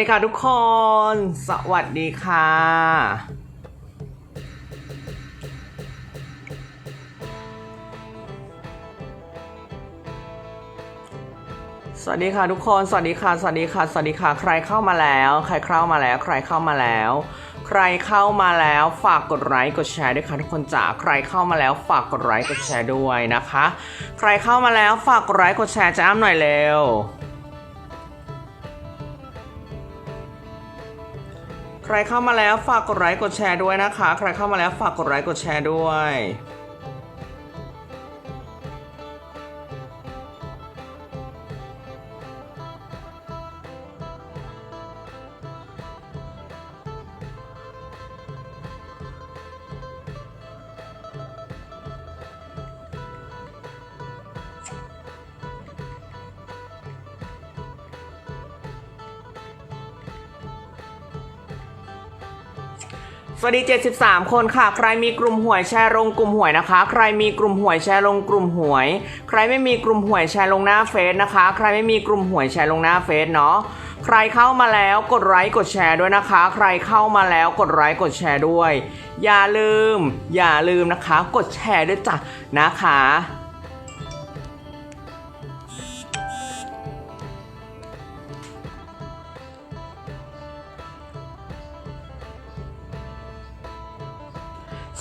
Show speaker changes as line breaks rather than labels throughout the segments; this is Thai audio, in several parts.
ดีค่ะทุกคน สวัสดีค่ะ สวัสดีค่ะทุกคน สวัสดีค่ะ สวัสดีค่ะ สวัสดีค่ะ ใครเข้ามาแล้ว ใครเข้ามาแล้ว ใครเข้ามาแล้วใครเข้ามาแล้วฝากกดไลค์กดแชร์ด้วยค่ะทุกคนจ๋าใครเข้ามาแล้วฝากกดไลค์กดแชร์ด้วยนะคะ ใครเข้ามาแล้วฝากกดไลค์กดแชร์จ้าหน่อยเร็ว ใครเข้ามาแล้วฝากกดไลค์กดแชร์ด้วยนะคะ ใครเข้ามาแล้วฝากกดไลค์กดแชร์ด้วย วัสดี 73 คนค่ะ ใครมีกลุ่มหวยแชร์ลงกลุ่มหวยนะคะ ใครมีกลุ่มหวยแชร์ลงกลุ่มหวย ใครไม่มีกลุ่มหวยแชร์ลงหน้าเฟซนะคะ ใครไม่มีกลุ่มหวยแชร์ลงหน้าเฟซเนาะใครเข้ามาแล้วกดไลค์กดแชร์ด้วยนะคะ ใครเข้ามาแล้วกดไลค์กดแชร์ด้วย อย่าลืม อย่าลืมนะคะ กดแชร์ด้วยจ้ะนะคะ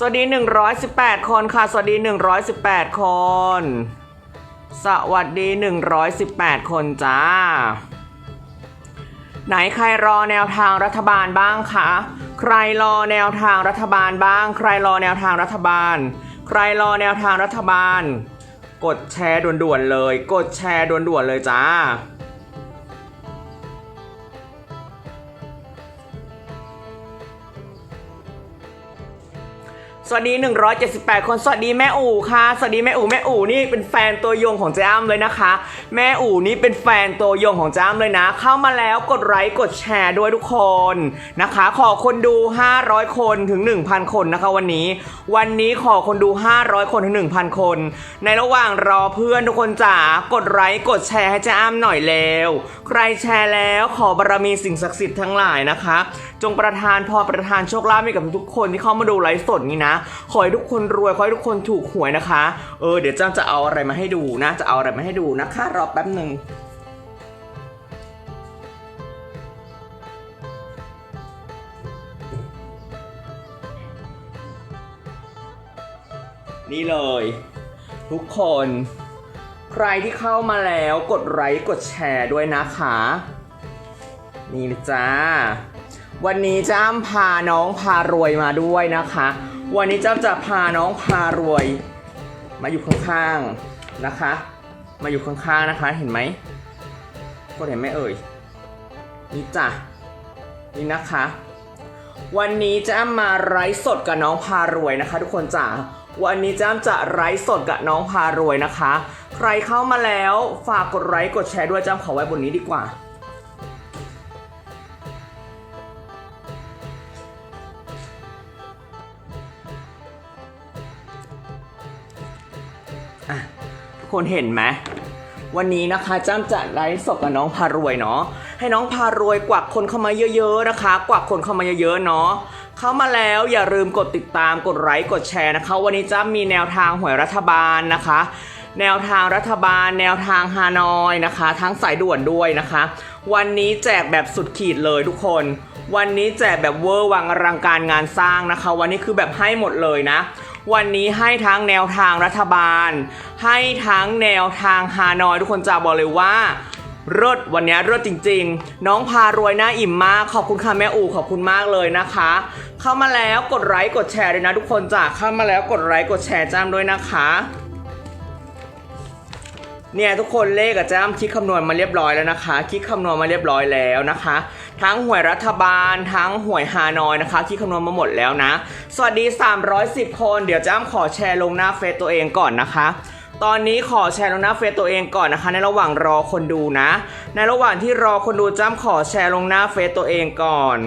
สวัสดี 118 คนค่ะ สวัสดี 118 คน สวัสดี 118 คนจ้า ไหนใครรอแนวทางรัฐบาลบ้างคะ ใครรอแนวทางรัฐบาลบ้าง ใครรอแนวทางรัฐบาล ใครรอแนวทางรัฐบาล กดแชร์ด่วนๆเลย กดแชร์ด่วนๆเลยจ้า สวัสดี 178 คน สวัสดีแม่อู่ค่ะ สวัสดีแม่อู่แม่อู่นี่เป็นแฟนตัวยงของเจ้อ้ำเลยนะคะ แม่อู่นี่เป็นแฟนตัวยงของเจ้อ้ำเลยนะ เข้ามาแล้วกดไลค์กดแชร์ด้วยทุกคนนะคะ ขอคนดู 500 คนถึง 1,000 คนนะคะ วันนี้ วันนี้ขอคนดู 500 คนถึง 1,000 คน ในระหว่างรอเพื่อนทุกคนจ๋ากดไลค์กดแชร์ให้เจ้อ้ำหน่อยเร็วใครแชร์แล้วขอบารมีสิ่งศักดิ์สิทธิ์ทั้งหลายนะคะ จงประทานพรประทานโชคลาภให้กับทุกคนที่เข้ามาดูไลฟ์สดนี้นะ ขอให้ทุกคนรวย ขอให้ทุกคนถูกหวยนะคะ เออ เดี๋ยวจ้าจะเอาอะไรมาให้ดูนะ จะเอาอะไรมาให้ดูนะคะ รอแป๊บหนึ่งนี่เลย ทุกคน ใครที่เข้ามาแล้วกดไลค์กดแชร์ด้วยนะคะ นี่จ้า วันนี้จ้ามพาน้องพารวยมาด้วยนะคะ วันนี้จ้ามจะพาน้องพารวย มาอยู่ข้างๆนะคะ มาอยู่ข้างๆนะคะ เห็นไหมคนเห็นไหมเอ่ยนี่จ้ะนี่นะคะ วันนี้จ้ามมาไลฟ์สดกับน้องพารวยนะคะ ทุกคนจ้าวันนี้จ้ามจะไลฟ์สดกับน้องพารวยนะคะ ใครเข้ามาแล้วฝากกดไลค์กดแชร์ด้วยจ้ามขอไว้บนนี้ดีกว่า คนเห็นไหมวันนี้นะคะจ้ำจะไลฟ์สดกับน้องพารวยเนาะให้น้องพารวยกวักคนเข้ามาเยอะๆนะคะ กวักคนเข้ามาเยอะๆเนาะเข้ามาแล้วอย่าลืมกดติดตามกดไลค์กดแชร์นะคะ วันนี้จ้ำมีแนวทางหวยรัฐบาลนะคะ แนวทางรัฐบาล แนวทางฮานอยนะคะ ทั้งสายด่วนด้วยนะคะ วันนี้แจกแบบสุดขีดเลยทุกคน วันนี้แจกแบบเวอร์วังอลังการงานสร้างนะคะ วันนี้คือแบบให้หมดเลยนะ วันนี้ให้ทั้งแนวทางรัฐบาล ให้ทั้งแนวทางฮานอย ทุกคนจะบอกเลยว่ารถวันนี้รถจริง ๆ น้องพารวยหน้าอิ่มมาก ขอบคุณค่ะแม่อูขอบคุณมากเลยนะคะ เข้ามาแล้วกดไลค์กดแชร์เลยนะทุกคนจ้ะเข้ามาแล้วกดไลค์กดแชร์จ้ามด้วยนะคะ เนี่ยทุกคนเลขกับจ้ำคิดคำนวณมาเรียบร้อยแล้วนะคะ คิดคำนวณมาเรียบร้อยแล้วนะคะ ทั้งหวยรัฐบาล ทั้งหวยฮานอยนะคะ คิดคำนวณมาหมดแล้วนะ สวัสดี 310 คนเดี๋ยวจ้ำขอแชร์ลงหน้าเฟซตัวเองก่อนนะคะตอนนี้ขอแชร์ลงหน้าเฟซตัวเองก่อนนะคะ ในระหว่างรอคนดูนะ ในระหว่างที่รอคนดูจ้ำขอแชร์ลงหน้าเฟซตัวเองก่อน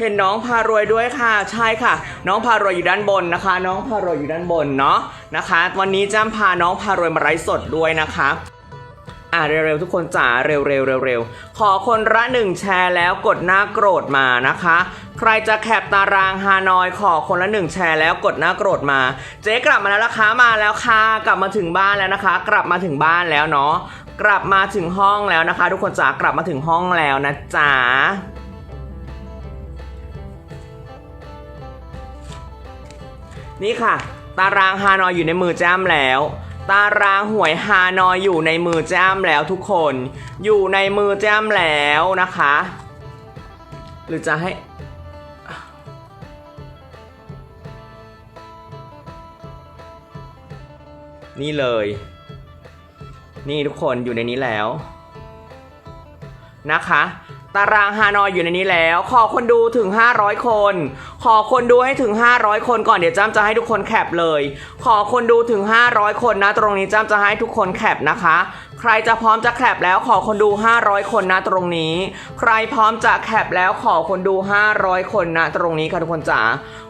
เห็นน้องพารวยด้วยค่ะ ใช่ค่ะ น้องพารวยอยู่ด้านบนนะคะ น้องพารวยอยู่ด้านบนเนาะนะคะ วันนี้จ้ำพาน้องพารวยมาไลฟ์สดด้วยนะคะอ่าเร็วๆทุกคนจ๋าเร็วๆเร็วๆขอคนละหนึ่งแชร์แล้วกดหน้าโกรธมานะคะ ใครจะแคปตารางฮานอยขอคนละหนึ่งแชร์แล้วกดหน้าโกรธมา เจ๊กลับมาแล้วนะคะมาแล้วค่ะกลับมาถึงบ้านแล้วนะคะ กลับมาถึงบ้านแล้วเนาะกลับมาถึงห้องแล้วนะคะ ทุกคนจ๋ากลับมาถึงห้องแล้วนะจ๊ะ นี่ค่ะ ตารางฮานอยอยู่ในมือแจ้มแล้ว ตารางหวยฮานอยอยู่ในมือแจ้มแล้วทุกคน อยู่ในมือแจ้มแล้วนะคะ หรือจะให้นี่เลย นี่ทุกคนอยู่ในนี้แล้ว นะคะ ตารางฮานอยอยู่ในนี้แล้ว ขอคนดูถึง 500 คนขอคนดูให้ถึง 500 คนก่อนเดี๋ยวจ้ำจะให้ทุกคนแคปเลย ขอคนดูถึง 500 คนนะ ตรงนี้จ้ำจะให้ทุกคนแคปนะคะ ใครจะพร้อมจะแคปแล้วขอคนดู 500 คนนะตรงนี้ ใครพร้อมจะแคปแล้วขอคนดู 500 คนนะตรงนี้ค่ะทุกคนจ๋า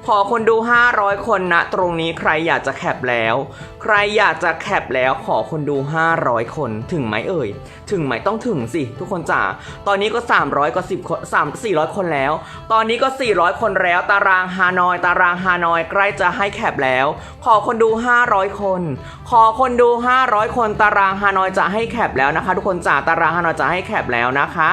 ขอคนดู 500 คนนะตรงนี้ใครอยากจะแคปแล้ว ใครอยากจะแคปแล้วขอคนดู 500 คนถึงไหมเอ่ย ถึงไหมต้องถึงสิ ทุกคนจ๋าตอนนี้ก็ 300ก็10คน3 400 คนแล้ว ตอนนี้ก็ 400 คนแล้วตาารางฮานอย ตารางฮานอยใกล้จะให้แคปแล้ว ขอคนดู 500 คน ขอคนดู 500 คนตารางฮานอยจะให้แคปแล้วนะคะ ทุกคนจ๋าตารางฮานอยจะให้แคปแล้วนะคะ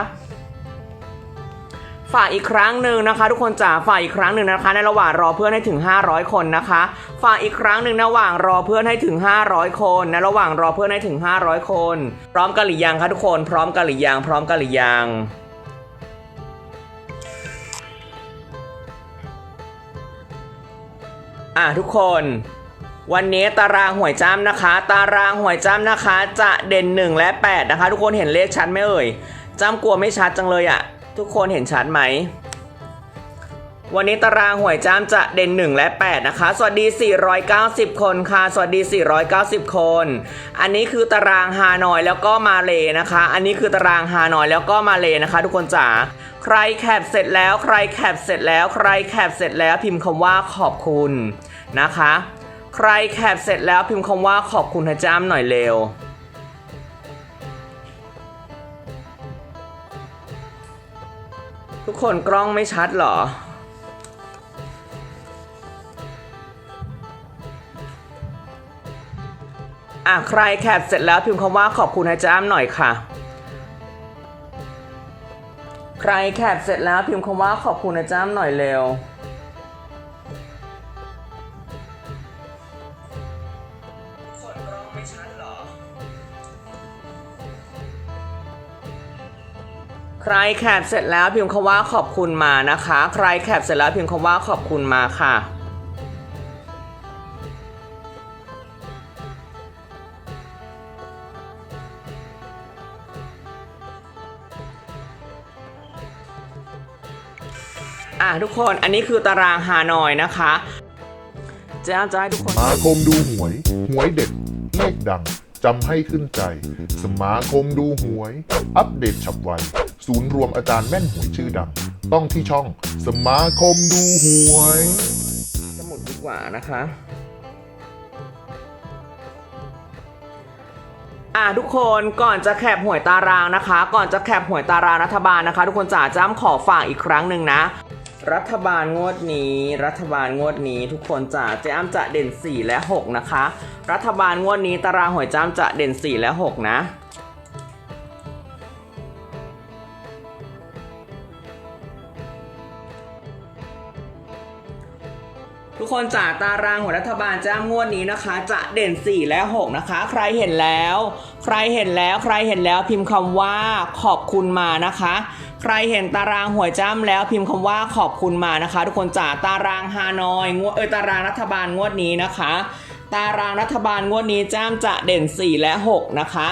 ฝากอีกครั้งหนึ่งนะคะ ทุกคนจ๋าฝากอีกครั้งหนึ่งนะคะ ในระหว่างรอเพื่อนให้ถึง 500 คนนะคะฝากอีกครั้งหนึ่งระหว่างรอเพื่อนให้ถึง 500 คนในระหว่างรอเพื่อนให้ถึง 500 คน พร้อมกันหรือยังคะทุกคน พร้อมกันหรือยังพร้อมกันหรือยัง อะทุกคน วันนี้ตารางหวยจ้ำนะคะ ตารางหวยจ้ำนะคะ จะเด่น 1 และ 8 นะคะ ทุกคนเห็นเลขชัดไหมเอ่ยจ้ำกลัวไม่ชัดจังเลยอะ่ะ ทุกคนเห็นชัดไหม วันนี้ตารางหวยจ้ำจะเด่น 1 และ 8 นะคะ สวัสดี 490 คนค่ะ สวัสดี 490 คน อันนี้คือตารางฮานอยแล้วก็มาเลนะคะ อันนี้คือตารางฮานอยแล้วก็มาเลนะคะ ทุกคนจ๋า ใครแคปเสร็จแล้ว ใครแคปเสร็จแล้ว ใครแคปเสร็จแล้วพิมพ์คำว่าขอบคุณนะคะ ใครแคปเสร็จแล้วพิมพ์คำว่าขอบคุณนะจ้ำหน่อยเร็วทุกคนกล้องไม่ชัดเหรอ อะใครแคปเสร็จแล้วพิมพ์คำว่าขอบคุณนะจ้ำหน่อยค่ะ ใครแคปเสร็จแล้วพิมพ์คำว่าขอบคุณนะจ้ำหน่อยเร็วครอใครแคปเสร็จแล้วพิมพ์คำว่าขอบคุณมานะคะ ใครแคปเสร็จแล้วพิมพ์คำว่าขอบคุณมาค่ะ อะทุกคนอันนี้คือตารางฮานอยนะคะจะจะให้ทุกคน
สมาคมดูหวย หวยเด็ดเลขดัง จำให้ขึ้นใจ สมาคมดูหวย อัปเดตฉับไว ศูนย์รวมอาจารย์แม่นหวยชื่อดัง ต้องที่ช่อง สมาคมดูหวย
สมุดดีกว่านะคะ อะทุกคนก่อนจะแคปหวยตารางนะคะ ก่อนจะแคปหวยตารางรัฐบาลนะคะ ทุกคนจ๋าจ้ำขอฝากอีกครั้งหนึ่งนะ รัฐบาลงวดนี้ รัฐบาลงวดนี้ทุกคนจ๋าเจ้ำจะเด่น 4 และ 6 นะคะ รัฐบาลงวดนี้ตารางหวยจ้ำจะเด่น 4 และ 6 นะทุกคนจ่าตารางของรัฐบาลจ้างงวดนี้นะคะ จะเด่น 4 และ 6 นะคะ ใครเห็นแล้ว ใครเห็นแล้วใครเห็นแล้วพิมพ์คำว่าขอบคุณมานะคะ ใครเห็นตารางหวยจ้ำแล้วพิมพ์คำว่าขอบคุณมานะคะ ทุกคนจ่าตารางฮานอยงวดเออตารางรัฐบาลงวดนี้นะคะ ตารางรัฐบาลงวดนี้จ้ามจะเด่น 4 และ 6 นะคะ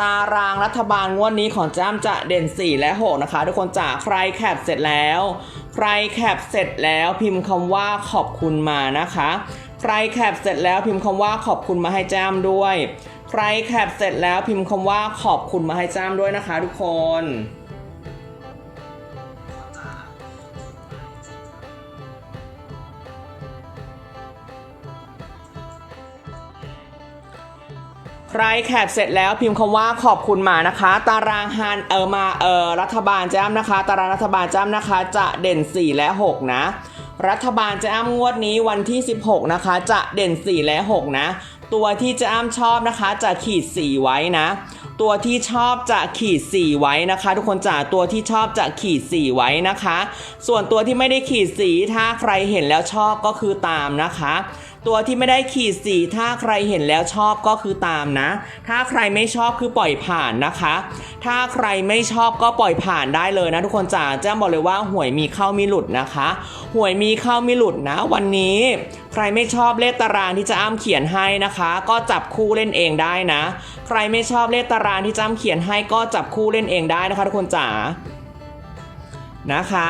ตารางรัฐบาลงวดนี้ของจ้ามจะเด่น 4 และ 6 นะคะ ทุกคนจ๋าใครแคปเสร็จแล้ว ใครแคปเสร็จแล้วพิมพ์คำว่าขอบคุณมานะคะ ใครแคปเสร็จแล้วพิมพ์คำว่าขอบคุณมาให้จ้ามด้วย ใครแคปเสร็จแล้วพิมพ์คำว่าขอบคุณมาให้จ้ามด้วยนะคะทุกคน ใครแคปเสร็จแล้วพิมพ์คำว่าขอบคุณมานะคะ ตารางฮันเออมาเออรัฐบาลจ้ำนะคะ ตารางรัฐบาลจ้ำนะคะ จะเด่น 4 และ 6 นะ รัฐบาลจ้ำงวดนี้วันที่ 16 นะคะ จะเด่น 4 และ 6 นะ ตัวที่จะอ้ำชอบนะคะจะขีดสีไว้นะ ตัวที่ชอบจะขีด 4 ไว้นะคะ ทุกคนจ๋าตัวที่ชอบจะขีด 4 ไว้นะคะ ส่วนตัวที่ไม่ได้ขีดสีถ้าใครเห็นแล้วชอบก็คือตามนะคะ ตัวที่ไม่ได้ขีดสีถ้าใครเห็นแล้วชอบก็คือตามนะ ถ้าใครไม่ชอบคือปล่อยผ่านนะคะ ถ้าใครไม่ชอบก็ปล่อยผ่านได้เลยนะทุกคนจ๋าแจ้งบอกเลยว่าหวยมีเข้ามีหลุดนะคะหวยมีเข้ามีหลุดนะ วันนี้ใครไม่ชอบเลขตารางที่จะอ้ำเขียนให้นะคะ ก็จับคู่เล่นเองได้นะ ใครไม่ชอบเลขตารางที่จ้ำเขียนให้ก็จับคู่เล่นเองได้นะคะทุกคนจ๋านะคะ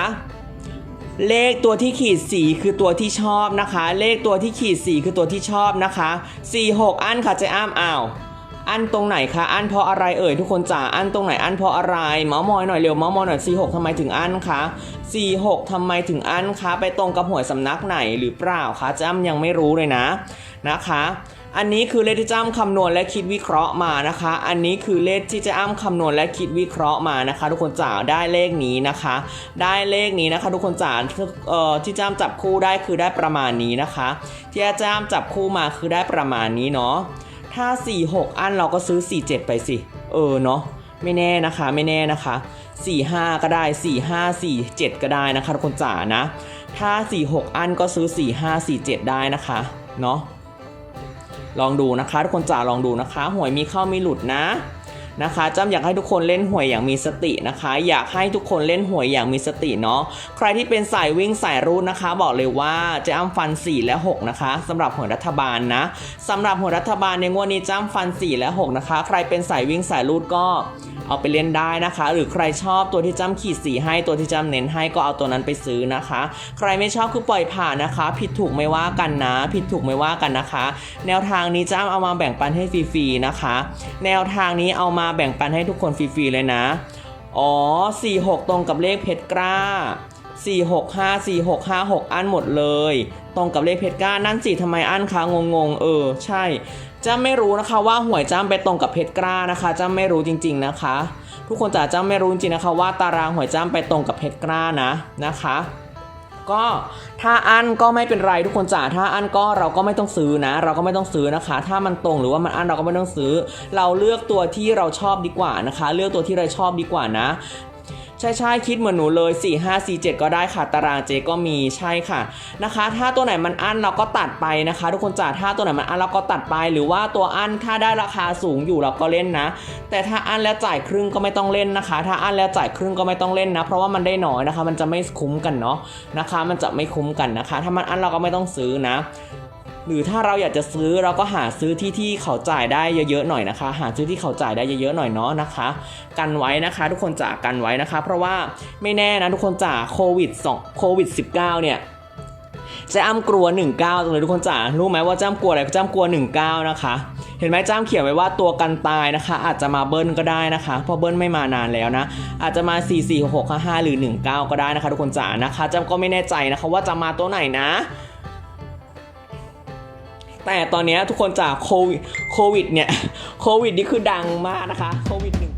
เลขตัวที่ขีดสีคือตัวที่ชอบนะคะ เลขตัวที่ขีดสีคือตัวที่ชอบนะคะ4 6อันค่ะเจ๊อ้ามอ้าวอันตรงไหนคะอันเพราะอะไรเอ่ยทุกคนจ๋าอันตรงไหนอันเพราะอะไร เมาส์มอยหน่อยเร็วเมาส์มอยหน่อย4 6ทำไมถึงอันคะ4 6ทำไมถึงอันคะ ไปตรงกับหวยสำนักไหนหรือเปล่าคะจ้ำยังไม่รู้เลยนะ นะคะ อันนี้คือเลขที่จ้าอ้ำคำนวณและคิดวิเคราะห์มานะคะ อันนี้คือเลขที่จ้าอ้ำคำนวณและคิดวิเคราะห์มานะคะ ทุกคนจ๋าได้เลขนี้นะคะ ได้เลขนี้นะคะ ทุกคนจ๋าเอ่อที่จ้าอ้ำจับคู่ได้คือได้ประมาณนี้นะคะ ที่เจ้าอ้ำจับคู่มาคือได้ประมาณนี้เนาะถ้า 4 6 อันเราก็ซื้อ 4 7 ไปสิ เออเนาะไม่แน่นะคะไม่แน่นะคะ 4 5 ก็ได้ 4 5 4 7 ก็ได้นะคะทุกคนจ๋านะ ถ้า 4 6 อันก็ซื้อ 4 5 4 7 ได้นะคะ เนาะ ลองดูนะคะ ทุกคนจ๋าลองดูนะคะหวยมีเข้ามีหลุดนะ นะคะจำอยากให้ทุกคนเล่นหวยอย่างมีสตินะคะ อยากให้ทุกคนเล่นหวยอย่างมีสติเนาะใครที่เป็นสายวิ่งสายรูดนะคะ บอกเลยว่าจะอ้ำฟัน 4 และ 6 นะคะสำหรับหวยรัฐบาลนะสำหรับหวยรัฐบาลในงวดนี้จ้ำฟัน 4 และ 6 นะคะ ใครเป็นสายวิ่งสายรูดก็เอาไปเล่นได้นะคะ หรือใครชอบตัวที่จ้ำขีดสีให้ตัวที่จ้ำเน้นให้ก็เอาตัวนั้นไปซื้อนะคะ ใครไม่ชอบคือปล่อยผ่านนะคะ ผิดถูกไม่ว่ากันนะ ผิดถูกไม่ว่ากันนะคะ แนวทางนี้จ้ำเอามาแบ่งปันให้ฟรีๆนะคะ แนวทางนี้เอามาแบ่งปันให้ทุกคนฟรีๆเลยนะ อ๋อ 46 ตรงกับเลขเพชรกล้า 465 4656 อันหมดเลย ตรงกับเลขเพชรกล้านั่นสิทำไมอันคะงงๆ เออ ใช่จ้าไม่รู้นะคะว่าหวยจ้าไปตรงกับเพชรกล้านะคะจ้าไม่รู้จริง ๆนะคะ ทุกคนจ๋าจ้าไม่รู้จริงนะคะว่าตารางหวยจ้าไปตรงกับเพชรกล้านะนะคะ ก็ถ้าอันก็ไม่เป็นไรทุกคนจ๋าถ้าอันก็เราก็ไม่ต้องซื้อนะ เราก็ไม่ต้องซื้อนะคะ ถ้ามันตรงหรือว่ามันอันเราก็ไม่ต้องซื้อ เราเลือกตัวที่เราชอบดีกว่านะคะ เลือกตัวที่เราชอบดีกว่านะ ใช่ใช่คิดเหมือนหนูเลย 4 5 4 7 ก็ได้ค่ะ ตารางเจก็มีใช่ค่ะนะคะ ถ้าตัวไหนมันอั้นเราก็ตัดไปนะคะ ทุกคนจ๋าถ้าตัวไหนมันอั้นเราก็ตัดไป หรือว่าตัวอั้นถ้าได้ราคาสูงอยู่เราก็เล่นนะ แต่ถ้าอั้นแล้วจ่ายครึ่งก็ไม่ต้องเล่นนะคะ ถ้าอั้นแล้วจ่ายครึ่งก็ไม่ต้องเล่นนะ เพราะว่ามันได้น้อยนะคะ มันจะไม่คุ้มกันเนาะนะคะ มันจะไม่คุ้มกันนะคะ ถ้ามันอั้นเราก็ไม่ต้องซื้อนะ หรือถ้าเราอยากจะซื้อเราก็หาซื้อที่ที่เขาจ่ายได้เยอะๆหน่อยนะคะ หาซื้อที่เขาจ่ายได้เยอะๆหน่อยเนาะนะคะ กันไว้นะคะ ทุกคนจ่ากันไว้นะคะ เพราะว่าไม่แน่นะทุกคนจ่าโควิด2โควิด 19 เนี่ยจะอ้ำกลัว 19ตรงเลยทุกคนจ่ารู้ไหมว่าจ้ำกลัวอะไรจ้ำกลัว 19 นะคะ เห็นไหมจ้ำเขียนไว้ว่าตัวกันตายนะคะ อาจจะมาเบิ้ลก็ได้นะคะ เพราะเบิ้ลไม่มานานแล้วนะ อาจจะมา 4 4 6 5 5 หรือ 19 ก็ได้นะคะ ทุกคนจ๋านะคะจ้ำก็ไม่แน่ใจนะคะว่าจะมาตัวไหนนะ แต่ตอนนี้ทุกคนจากโควิดโควิดเนี่ยโควิดนี่คือดังมากนะคะโควิดหนึ่ง